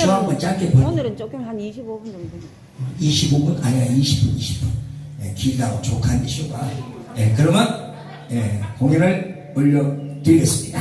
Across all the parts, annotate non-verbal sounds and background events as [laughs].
쇼 한번 짧게 보여. 오늘은 조금 한 25분 정도. 25분? 아니야 20분 20분. 예, 길다고 족한 쇼가. 예, 그러면 예, 공연을 올려드리겠습니다.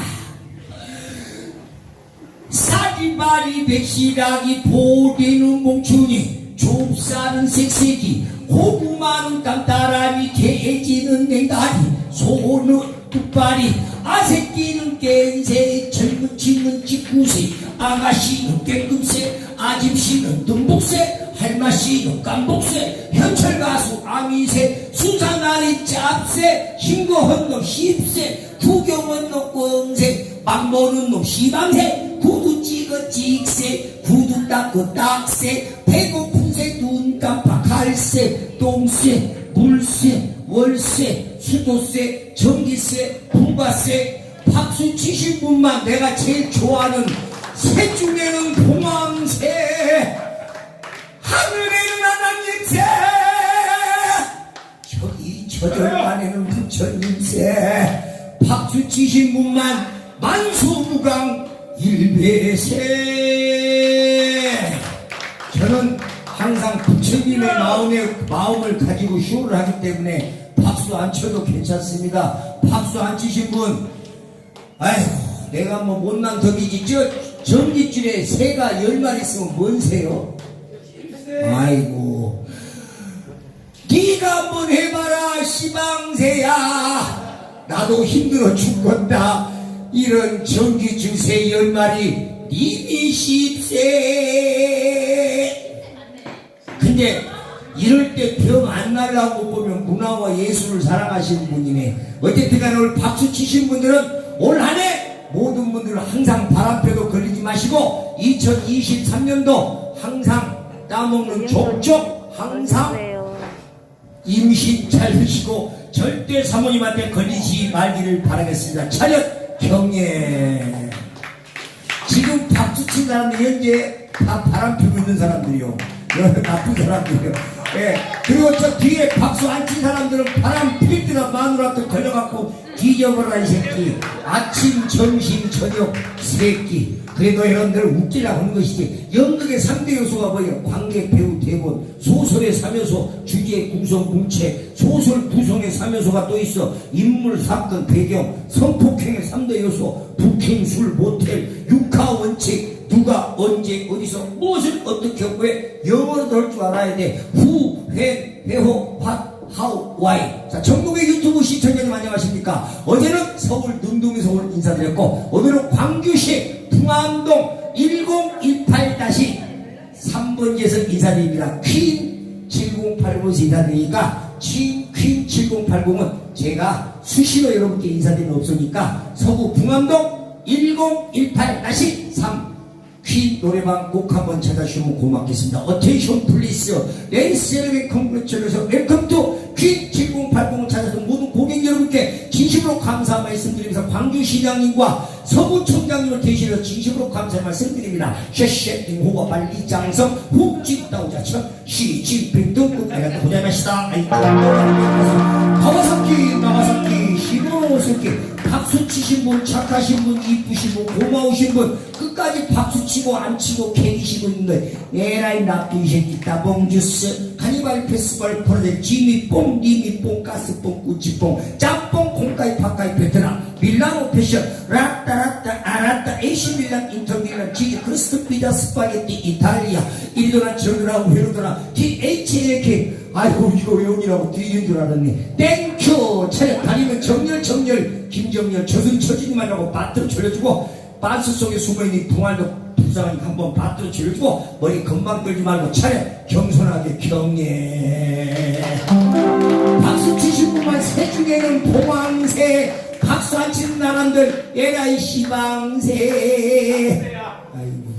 사리바리 백시라기 보리는 몽춘이 좁쌀은 색색이 고구마는 깜따라미 돼지는 냉다리 소는 뚝발이 아새끼는 깬새 젊은 치는 직구새 아가씨는 깽금새 아집씨는 dum복새 할마씨는 깜복새 현철가수 아미새 수상아리 짭새 신고한 놈 십새 구경은 놈 꽝새 맘모는 놈 시방새 구두 찍어 찍새 구두 닦고 딱새 배고픈 새눈 깜빡 갈새 똥새 물새 월세 수도세 전기세 부가세. 박수 치신 분만 내가 제일 좋아하는 새 중에는 봉황새 하늘에는 하나님새 저기 저절반에는 부처님새 박수 치신 분만 만소무강 일배새 저는 항상 부처님의 마음에 마음을 가지고 쇼를 하기 때문에 박수 안 쳐도 괜찮습니다. 박수 안 치신 분, 아이고 내가 뭐 못난 덕이지. 저 전기줄에 새가 열 마리 있으면 뭔 새요? 아이고 네가 한번 해봐라 시방새야 나도 힘들어 죽겠다 이런 전기줄 새 열 마리 님이 십세 근데 이럴 때 병 안 날라고 보면 문화와 예술을 사랑하시는 분이네. 어쨌든 간에 오늘 박수 치신 분들은 올 한해 모든 분들은 항상 바람펴도 걸리지 마시고 2023년도 항상 따먹는 족족 항상 임신 잘 드시고 절대 사모님한테 걸리지 말기를 바라겠습니다. 차렷 경례 지금 박수 친 사람들이 현재 다 바람 피고 있는 사람들이요. [laughs] 나쁜 사람들이요. 예. 그리고 저 뒤에 박수 안 친 사람들은 바람 필 때나 마누라한테 걸려갖고 뒤져버라 이 새끼. 아침, 점심, 저녁, 새끼. 그래도 여러분들 웃기려고 하는 것이지. 연극의 3대 요소가 뭐예요? 관객, 배우, 대본. 소설의 3요소, 주제, 구성, 공채. 소설 구성의 3요소가 또 있어. 인물, 사건, 배경. 성폭행의 3대 요소. 부킹, 술, 모텔, 육하 원칙. 누가 언제 어디서 무엇을 어떻게 왜 영어로도 할줄 알아야 돼. 후, 회, 회호, 팟, 하우, 와이. 자, 전국의 유튜브 시청자님 안녕하십니까? 어제는 서울 능동에 서울 인사드렸고, 오늘은 광주시 풍암동 1018-3번지에서 인사드립니다. 퀸 7080에서 인사드리니까, 퀸 7080은 제가 수시로 여러분께 인사드리는 없으니까, 서구 풍암동 1018-3 퀸 노래방 꼭 한번 찾아주시면 고맙겠습니다. 어텐션 플리스 댄스 여러분 컴플레처에서 웰컴 투퀸 7080을 찾아서 모든 고객 여러분께 진심으로 감사 말씀드리면서 광주시장님과 서구청장님을 대신해서 진심으로 감사 말씀드립니다. 쉐쉐팅 호가 빨리 장성 훅집다오자처럼 시진핑 등급 내가 고자마시다 아이고 치신 분 착하신 분 이쁘신 분 고마우신 분 끝까지 박수 치고 안 치고 개기시고 있는데 에라이 나쁜 새끼 따봉 주스 카니발 페스티벌 포르데 지미 뽕 니미 뽕 가스 뽕 꾸치뽕 짬뽕 콩가이 팥가이 베트남 밀라노 패션 라따 라따 아라따 에이시 밀란 인터 밀란 지지 크리스트 피자 스파게티 이탈리아 이리도나 저리도나 회로도나 THAK 아이고 이거 외운이라고 뒤진 줄 알았네. 땡 큐 차렷 다니면 정렬 정렬 김정렬 저승 처진만하고 빠뜨려 졸여주고 반스 속에 숨어있는 붕알도 불쌍하니까 한번 빠뜨려 졸여주고 머리 금방 끌지 말고 차렷 겸손하게 경례 박수 치신 분만 새 중에는 봉황새 박수 안 치는 사람들 에라이 시방새 아이고.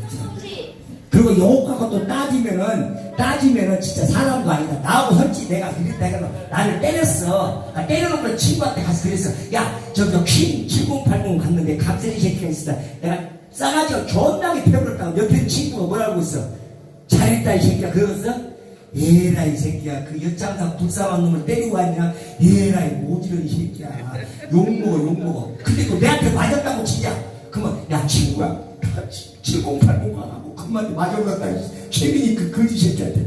그리고 요것하고 또 따지면은 따지면은 진짜 사람도 아니다. 나하고 솔직히 내가 그랬다 나를 때렸어. 아, 때려놓고 친구한테 가서 그랬어. 야저저퀸 7080 갔는데 갑자기 새끼가 있어 내가 싸가지고 존나게 패버렸다고 옆에 친구가 뭐라고 있어? 잘했다 이 새끼야. 그랬어? 에라 이 새끼야. 그 엿장상 불쌍한 놈을 때리고 왔냐 에라 이 모지런 이 새끼야. 욕먹어 욕먹어 근데 또 내한테 맞았다고 치냐? 그러면 야 친구야. 7080 가라고 그만 그만 맞아버렸다. 최민이 그 거지 새끼한테.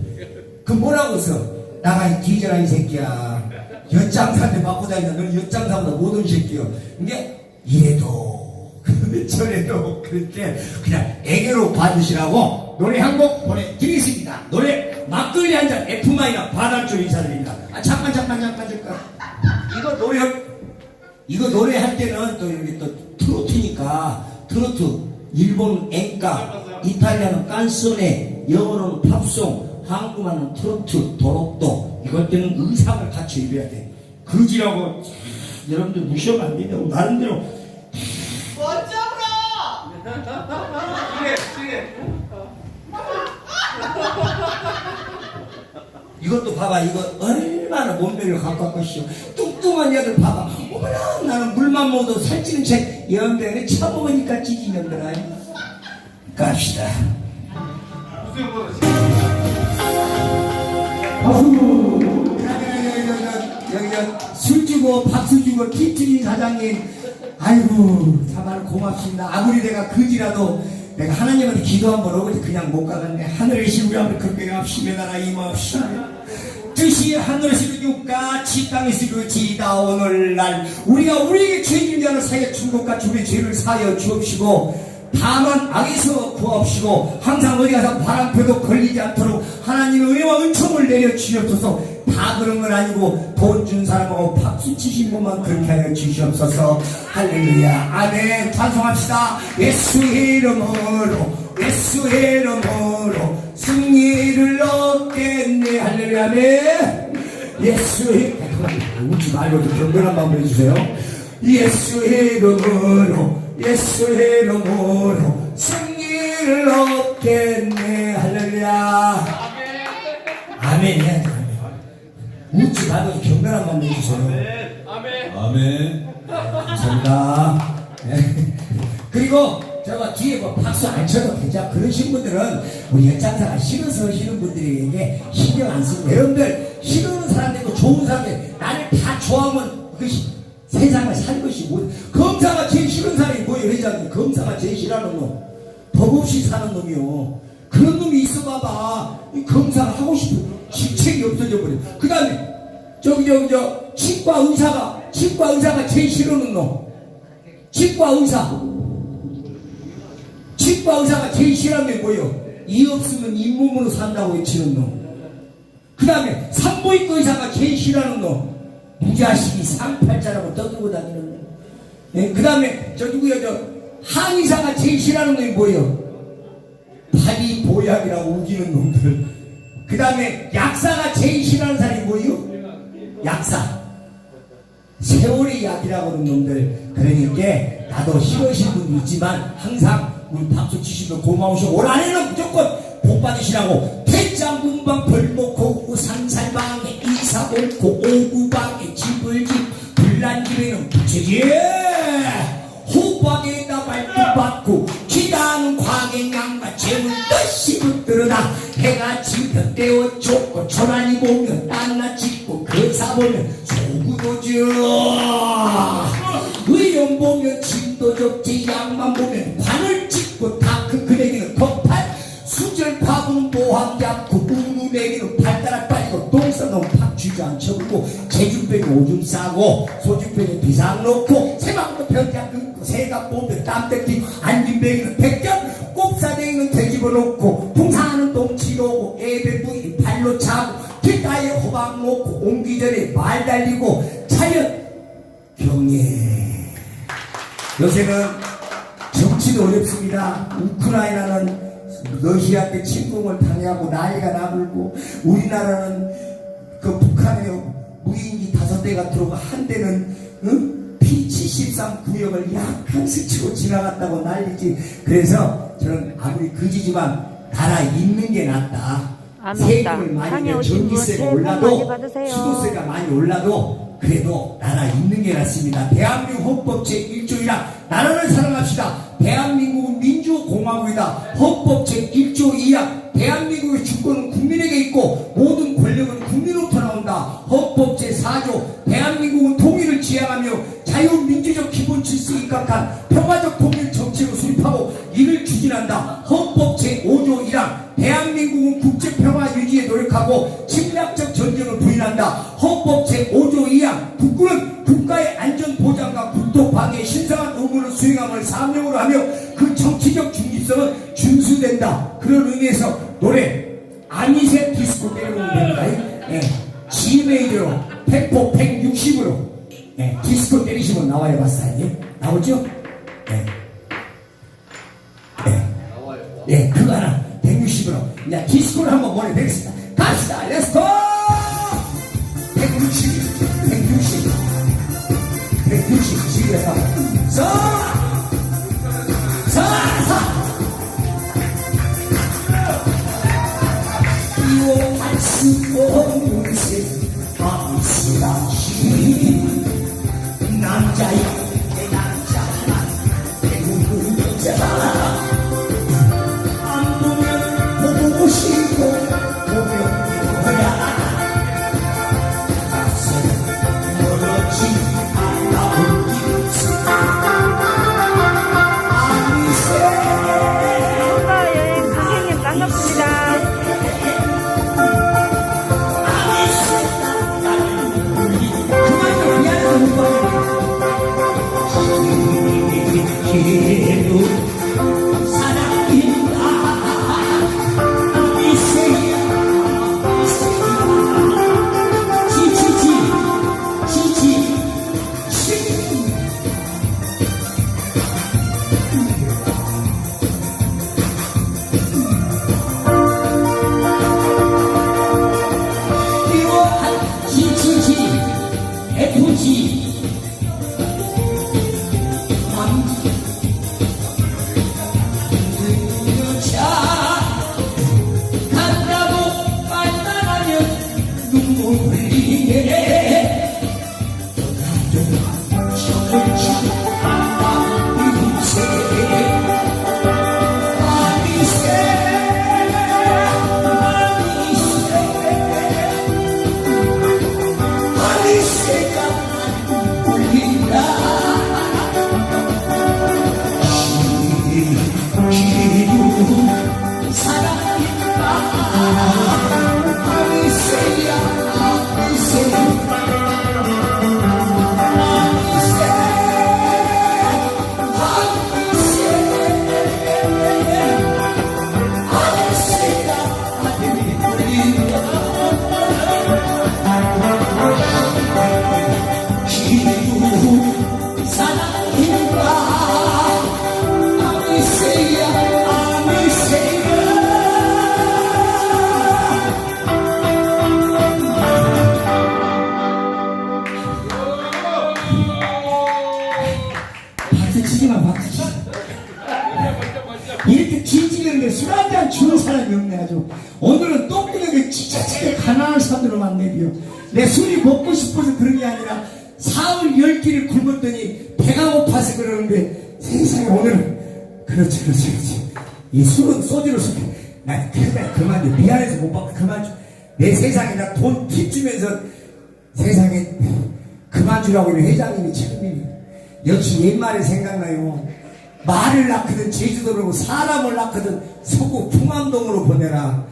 그 뭐라고 써 나가 이 뒤져라 이 새끼야. 엿장사한테 맞고 다니는 너는 엿장사보다 못온 새끼여. 이게 이래도 [laughs] 저래도 그렇게 그냥 애교로 봐주시라고 노래 한 곡 보내드리겠습니다. 노래 막걸리 한 잔 F마이너 바다쪽 인사드립니다. 아 잠깐 잠깐 잠깐 잠깐. 이거 노래 이거 노래할 때는 또 여기 또 트로트니까 트로트 일본 엔카 이탈리아는 깐소네 영어로는 팝송 한국어는 트로트 도록도 이럴 때는 의상을 같이 입어야 돼. 그지라고. 여러분들 무시하면 안 된다고. 나름대로. 멋져라! 이것도 봐봐. 이거 얼마나 몸매를 갖고 왔겠어. 뚱뚱한 애들 봐봐 어머나 나는 물만 먹어도 살찌는 책 연병에 처먹으니까 찌기는더라. 갑시다. 아이고 여기 여기 술 주고 박수 주고 김치진 사장님. 아이고 정말 고맙습니다. 아무리 내가 그지라도 내가 하나님한테 기도 한번 오고 그냥 못 가겠네. 하늘의 앞에 그렇게 합심해 나라 임없이 뜻이 하늘에서 육같이 땅에서 그지다 오늘날 우리가 우리에게 죄진 자를 사여 충복과 주의 죄를 사여 주옵시고 다만 악에서 구하옵시고 항상 어디 가서 바람펴도 걸리지 않도록 하나님의 은혜와 은총을 내려 주시옵소서. 다 그런 건 아니고 돈 준 사람하고 박수 치신 분만 그렇게 하여 주시옵소서. 할렐루야. 아멘. 찬송합시다. 예수의 이름으로 예수의 이름으로 승리를 얻겠네. 할렐루야. 아멘. 예수의 웃지 말고 좀 경건한 마음으로 해주세요. 예수의 이름으로 예수의 이름으로 승리를 얻겠네 할렐루야 아멘 해야지 아멘 웃지 말고 경건한 마음으로 해주세요 아멘. 감사합니다. 네. 그리고 제가 뒤에 뭐 박수 안 쳐도 되죠. 그러신 분들은 우리 연장사가 싫어서 하시는 분들에게 신경 안 쓰고 여러분들 싫어하는 사람들도 좋은 사람들 나를 다 좋아하면 그것이 세상을 살 것이 뭐 검사가 제일 싫은 사람이 뭐예요 회장님 검사가 제일 싫어하는 놈. 법 없이 사는 놈이요. 그런 놈이 있어 봐봐. 이 검사가 하고 싶은 직책이 없어져 버려. 그 다음에 저기 저기 저 치과 의사가 치과 의사가 제일 싫어하는 놈. 치과 의사. 치과 의사가 제일 싫어하는 게 뭐예요? 이 없으면 잇몸으로 산다고 외치는 놈. 그 다음에 산부인과 의사가 제일 싫어하는 놈. 무자식이 상팔자라고 떠들고 다니는 놈. 네, 그 다음에 저 누구야 저 한의사가 제일 싫어하는 놈이 뭐예요? 팔이 보약이라고 우기는 놈들. 그 다음에 약사가 제일 싫어하는 사람이 뭐예요? 약사. 세월의 약이라고 하는 놈들 그러니까 나도 싫어하시는 분도 있지만 항상 우리 박수 치시면 고마우시고 올 한해는 무조건 복 받으시라고 퇴장 문방 벌목고 우산살방에 이사 옳고 부채지 호박에다 발톱 받고 기다는 광에 양마 재물 뜻이 붙들어다. 해가 떼어 쫓고 초라니 보면 땅나 짓고 거사 보면 소구도죠 의연 보면 진도 적지 양만 보면 관을 찍고 다큰 그네기는 컵팔 수절 파군 모함 잡고 우누 내기는 발가락 빠지고 똥 싸놓은 팍 쥐장 쳐고 제주병에 오줌 싸고 소주병에 비상 놓고 새방도 병장 끊고 새가 땀때 뛰고 안진뱅이는 백점 꼽사대기는 되집어 놓고 풍사하는 똥 치러오고 애들 부이 발로 차고 길가에 호박 놓고 옮기 전에 말 달리고 차연 경례 요새는 정치도 어렵습니다. 우크라이나는 러시아한테 침공을 당하고 난리가 나불고 우리나라는 들어오고 한 대는 응? P73 구역을 약간 스치고 지나갔다고 난리지. 그래서 저는 아무리 그지지만 나라 있는 게 낫다. 세금을 많이 내고 분 전기세가 올라도. 수도세가 많이 올라도 그래도 나라 있는 게 낫습니다. 대한민국 헌법 제1조 1항 나라를 사랑합시다. 대한민국은 민주공화국이다. 헌법 제1조 2항 대한민국의 주권은 국민에게 있고 모든 권력은 국민으로부터 나온다. 헌법 제4조 대한민국은 통일을 지향하며 자유민주적 기본 질서에 입각한 평화적 통일 정책을 수립하고 이를 추진한다. 헌법 제5조 대한민국은 국제평화 유지에 노력하고 침략적 전쟁을 부인한다. 헌법 제5조 2항 국군은 국가의 안전보장과 국토방해 신성한 의무를 수행함을 사명으로 하며 그 정치적 중립성은 준수된다. 그런 의미에서 노래 아미세 디스코 때려보면 됩니다. 예. 메이저로 템포 160으로 예. 디스코 때리시면 나와요 마스터님 나오죠? 예. 예. 예, 그거 하나 160으로 이제 디스코를 한번 보내드리겠습니다 갑시다 렛츠고 160 160 160 지금 서! 서! 수없 이 술은 소주로 술. 나 그래 그만 좀 미안해서 못 받고 그만 좀 내 세상에 나돈팁 주면서 세상에 그만 주라고 하는 회장님이 처음이네 역시 옛말에 생각나요. 말을 낳거든 제주도로 사람을 낳거든 서구 풍암동으로 보내라.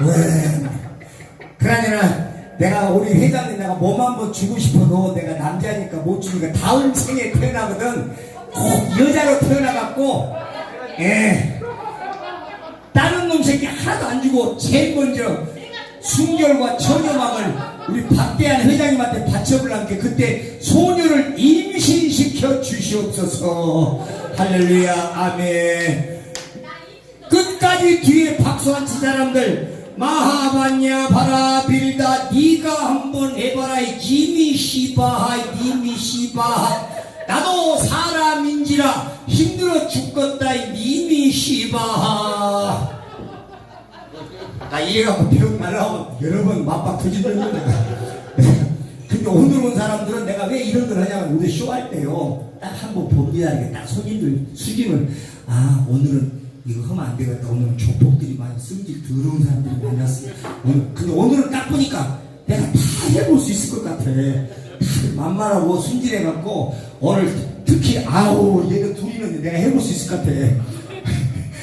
왜? 그러니까 내가 우리 회장님 내가 몸 한 번 주고 싶어도 내가 남자니까 못 주니까 다음 생에 태어나거든. 꼭 여자로 태어나갖고 예 다른 놈 새끼 하나도 안 주고 제일 먼저 순결과 처녀망을 우리 박대한 회장님한테 바쳐보려니까 그때 소녀를 임신시켜 주시옵소서. 할렐루야 아멘. 끝까지 뒤에 박수한 치 사람들 마하반야 바라 빌다 네가 한번 해봐라 이미 시바하 이미 시바하 나도 사람인지라 힘들어 죽겠다 이미 시바하 나 이래갖고 병 날라오면 여러 번 맞박 터지던데 근데 오늘 온 사람들은 내가 왜 이런 걸 하냐면 우리 쇼할 때요. 딱 한번 이게 딱 손님들 숙이면 아 오늘은 이거 하면 안 되겠다. 오늘은 조폭들이 많이 성질 더러운 사람들이 만났어 오늘 근데 오늘은 딱 보니까 내가 다 해볼 수 있을 것 같아. 다 만만하고 순진해갖고 오늘 특히 아우 얘가 둘이는 내가 해볼 수 있을 것 같아.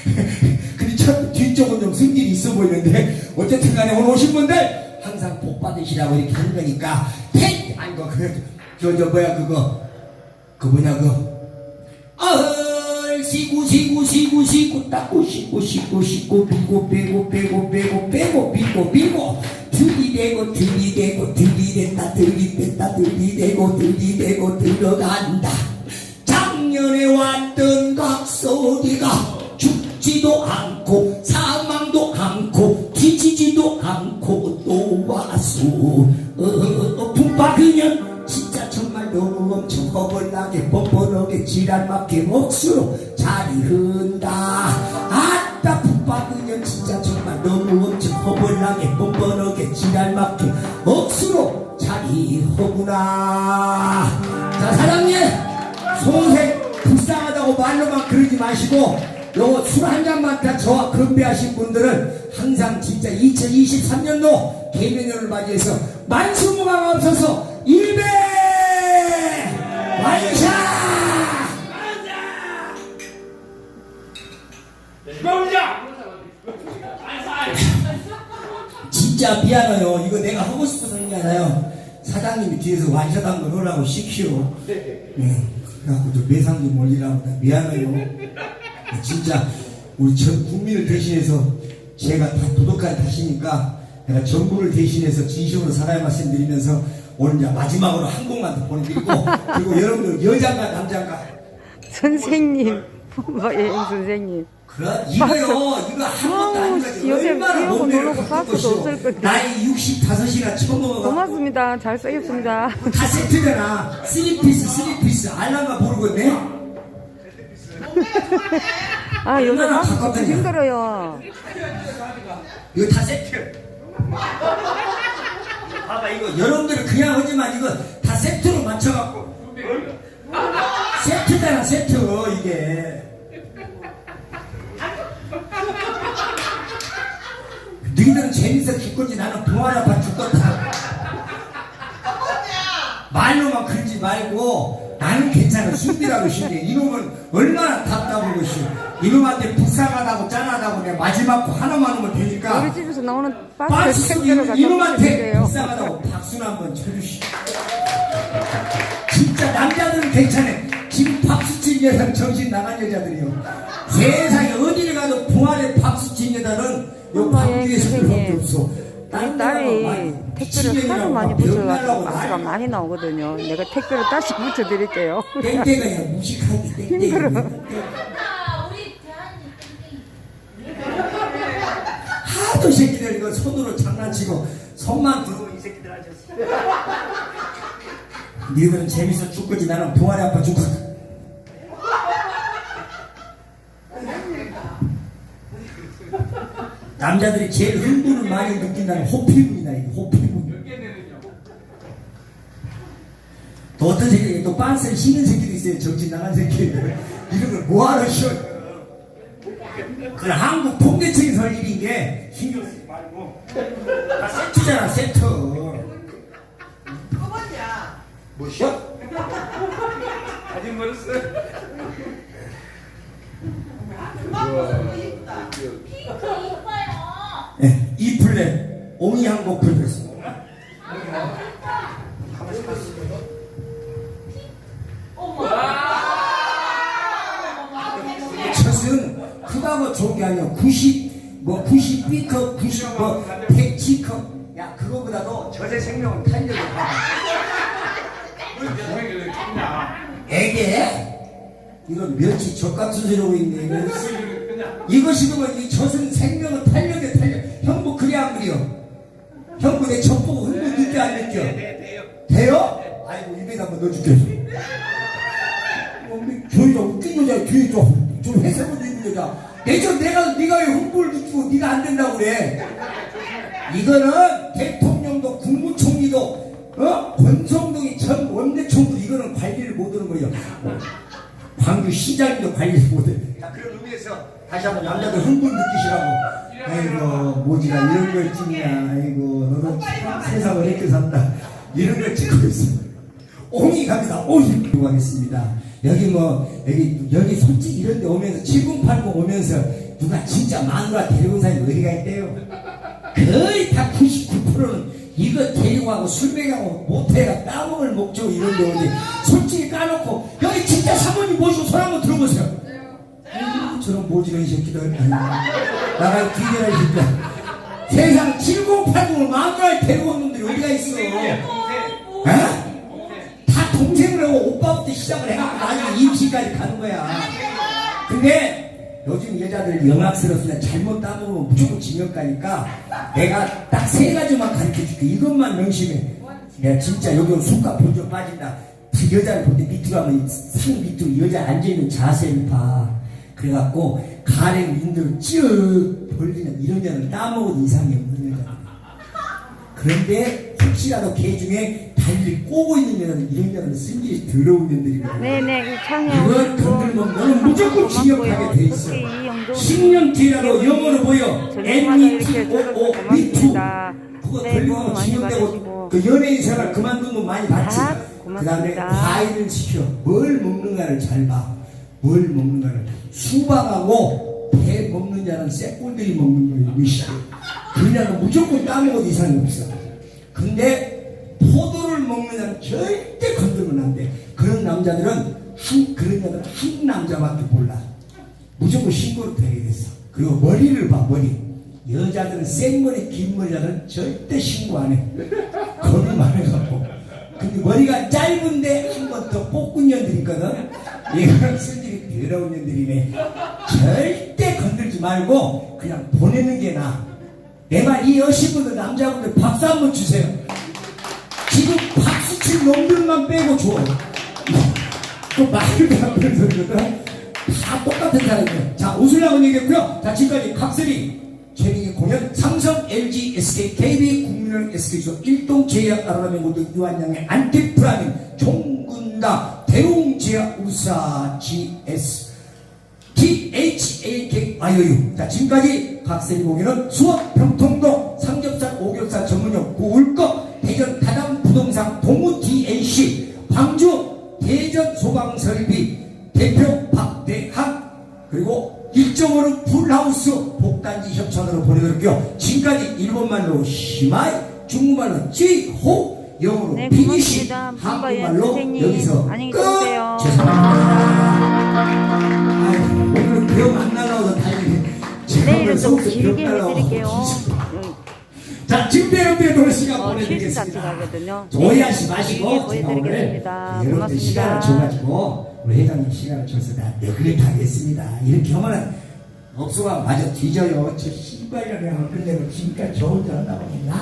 [laughs] 근데 첫 뒤쪽은 좀 성질이 보이는데 어쨌든 간에 오늘 오신 분들 항상 복 받으시라고 이렇게 하는 거니까 택 아니 그저 저 뭐야 그거? 그 뭐냐 그 아헐 시구 시구 시구 시구 닦고 씻고 씻고 씻고 비고 빼고 빼고 빼고 빼고 비고 비고 들이대고 들이대고 들이댔다 들이댔다 들이대고 들이대고 들어간다. 작년에 왔던 각소리가 죽지도 않고 사망도 않고 뒤지지도 않고 또 왔소. 어, 어, 분파 그년 진짜 정말 너무 엄청 허벌나게 뻔뻔하게 지랄맞게 목수로 자리 흔다. 아따 그년 진짜 정말 허벌나게 뻔뻔하게 지랄맞게 억수로 자리 허구나. 자 사장님! 송생 불쌍하다고 말로만 그러지 마시고 요거 술 한 잔만 다 저와 건배하신 분들은 항상 진짜 2023년도 개면연을 맞이해서 만수무강 없어서. 일배 완샷 진짜 미안해요. 이거 내가 하고 싶어서 하는 게 아니라요. 사장님이 뒤에서 완샷 한번 하라고 시키오. 예, 그래갖고 저 매상 좀 올리라고 나 미안해요. 진짜 우리 전 국민을 대신해서 제가 다 도덕까지 다시니까 내가 정부를 대신해서 진심으로 사과의 말씀 드리면서 오늘 이제 마지막으로 한 곡만 더 보내드리고 그리고 여러분들 여자가 남자가 선생님, 여행 선생님. 그래 이거요 이거 한 번도 아우, 요새 얼마나 비오고 몸매를 박스도 것이오. 없을 건데. 나이 65이나 처음 먹어가 고맙습니다. 잘 쓰겠습니다. 다 세트잖아 쓰리피스 쓰리피스 알라가 모르겠네 아, 요새 얼마나 힘들어요. 이거 다 세트. 봐봐 이거 여러분들은 그냥 하지만 이거 다 세트로 맞춰갖고 세트잖아 세트 이게. 너희들은 재밌어 죽겠지. 나는 동아리 아파 죽겠다. 말로만 그러지 말고 나는 괜찮아. 숨기라고 신게 이놈은 얼마나 답답한 것이. 이놈한테 불쌍하다고 짠하다고 내가 마지막 거 하나만 하면 되니까. 우리 집에서 나오는 박스 갖다 이놈한테. 불쌍하다고 박수나 한번 쳐주시오. 진짜 남자들은 괜찮아. 지금 박수 친 여자는 정신 나간 여자들이요. 세상에 어디를 가도 부활의 박수 친 여자는 요 엄마의. 그밖에 없어 우리 딸이 택배를 하도 많이 붙여가지고 병나라고 박스가 많이 나오거든요. 내가 택배를 다시 [laughs] 붙여드릴게요. 땡땡이 힘들어. 하도 새끼들 이거 손으로 장난치고 손만 들어오면 이 새끼들 아저씨 [laughs] 니들은 재밌어 죽겠지 나는 동아리 아파 죽겠다 남자들이 제일 흥분을 많이 느낀다는 호피문이다 이거 호피문 또 어떤 새끼들이 또 빤스를 신는 새끼도 있어요 정신 나간 새끼들 이런 걸 뭐하러 쉬어 그 한국 통계청에서 할 일인 게 신경 쓰지 말고 다 세트잖아 세트 그거냐? 뭐시여? 아직 멀었어. 그만 벗고 있다. 네, 이 플레 옹이 한 곡 불렀습니다. 어머. 첫은 크다고 좋은 게 아니야. 90, 뭐 90B컵, 90, 뭐 100G컵 야 그거보다도 저세 생명은 탄력을 그냥 애게 이건 멸치 젖 같은 소리 하고 있네 이거. 이거 식으면 이 젖은 생명은 탄 있는 여자 내저 내가 네가 왜 흥분을 느끼고 네가 안 된다고 그래? 이거는 대통령도 국무총리도 어? 권성동이 전 원내총리 이거는 관리를 못하는 거예요. 광주 시장님도 관리를 못해 자 그런 의미에서 다시 한번 남자들 흥분 느끼시라고. 아이고 모지가 이런 걸 찍냐. 아이고 너는 참 세상을 이렇게 산다. 이런 걸 찍고 있어. 옹이 갑니다. 옹이. 가겠습니다 여기 뭐 여기 여기 솔직히 이런 데 오면서 7080 오면서 누가 진짜 마누라 데리고 온 사람이 어디가 있대요? 거의 다 99%는 이거 데리고 가고 술 먹이고 모텔에 따먹을 목적 이런데 어디 솔직히 까놓고 여기 진짜 사모님 모시고 손 한번 들어보세요. 아유, 저런 모지런 새끼들. 나가 뒤져라 이 새끼야. 세상 7080을 마누라를 데리고 온 놈들이 어디가 있어? 에? 오빠부터 시작을 해갖고 나중에 임시까지 가는 거야. 근데 요즘 여자들 영악스럽습니다. 잘못 따보면 무조건 지명 가니까 내가 딱 세 가지만 가르쳐 줄게. 이것만 명심해. 내가 진짜 여기 술값 본적 빠진다. 그 여자를 볼 때 밑으로 가면 상 밑으로 여자 앉아있는 자세를 봐. 그래갖고 가랭 인들 쭉 벌리는 이런 여자는 따먹은 이상이 없는 여자. 그런데 혹시라도 개 중에 달리 꼬고 있는 여자는 이런 여자는 승질이 더러운 년들이거든. 네네, 이 창현. 이걸 건들면 너는 무조건 징역하게 돼 있어. 10년 뒤라도 영어로 보여. M-E-T-O-O, 미투. 그거 걸리면 징역되고 그 연예인 생활 그만두면 많이 받지. 아, 그 다음에. 과일을 시켜. 뭘 먹는가를 잘 봐. 뭘 먹는가를. 수박하고 배 먹는 자는 쇠꼴들이 먹는 거예요. 그냥 무조건 따먹어도 이상이 없어. 근데 포도를 자는 절대 건들면 안 돼. 그런 남자들은 한 그런 여자는 한 남자밖에 몰라. 무조건 신고를 되게 됐어. 그리고 머리를 봐 머리. 여자들은 생머리 긴 머리자는 절대 신고 안 해. 겁이 많아갖고. 근데 머리가 짧은데 한 번 더 뽑은 년들 있거든. 얘가 성질이 더러운 년들이네. 절대 건들지 말고 그냥 보내는 게 나아. 내말 이 여신분들 남자분들 박수 한 번 주세요. 지금 놈들만 빼고 줘. 그 말도 안 되는 소리거든. 다 똑같은 사람이에요. 자, 웃으려고 얘기했고요. 자, 지금까지 각설이 최민희 공연 삼성, LG, SK, KB, 국민은 SK소 일동 제약 아로라멘 모두 유한양의 안티프라민 종군다 대웅 제약 우사 GS THAKIOU. 자, 지금까지 각설이 공연은 수원 평통동 삼겹살 오겹살 전문점 구울거 대전 다남 부동산 동우 DNC 광주 대전 소방설비 대표 박대한 그리고 1.5로 풀하우스 복단지 협찬으로 보내드릴게요. 지금까지 일본말로 시마이, 중국말로 찌호, 영어로 네, 비니시. 한국말로 선생님. 여기서 끝! 죄송합니다. 아유, 오늘은 배움 안 날라와서 다행이네. 제가 내일은 서울서 길게 해드릴게요. 자, 지금 여러분들의 노래 시간 어, 보내드리겠습니다. 오해하지 마시고 제가 오늘. 여러분들. 시간을 줘가지고 우리 회장님 시간을 줘서 나 너그레 하겠습니다. 이렇게 하면은 업소가 마저 뒤져요. 저 씨발년이 안 끝내고 지금까지 저 혼자 한다고 나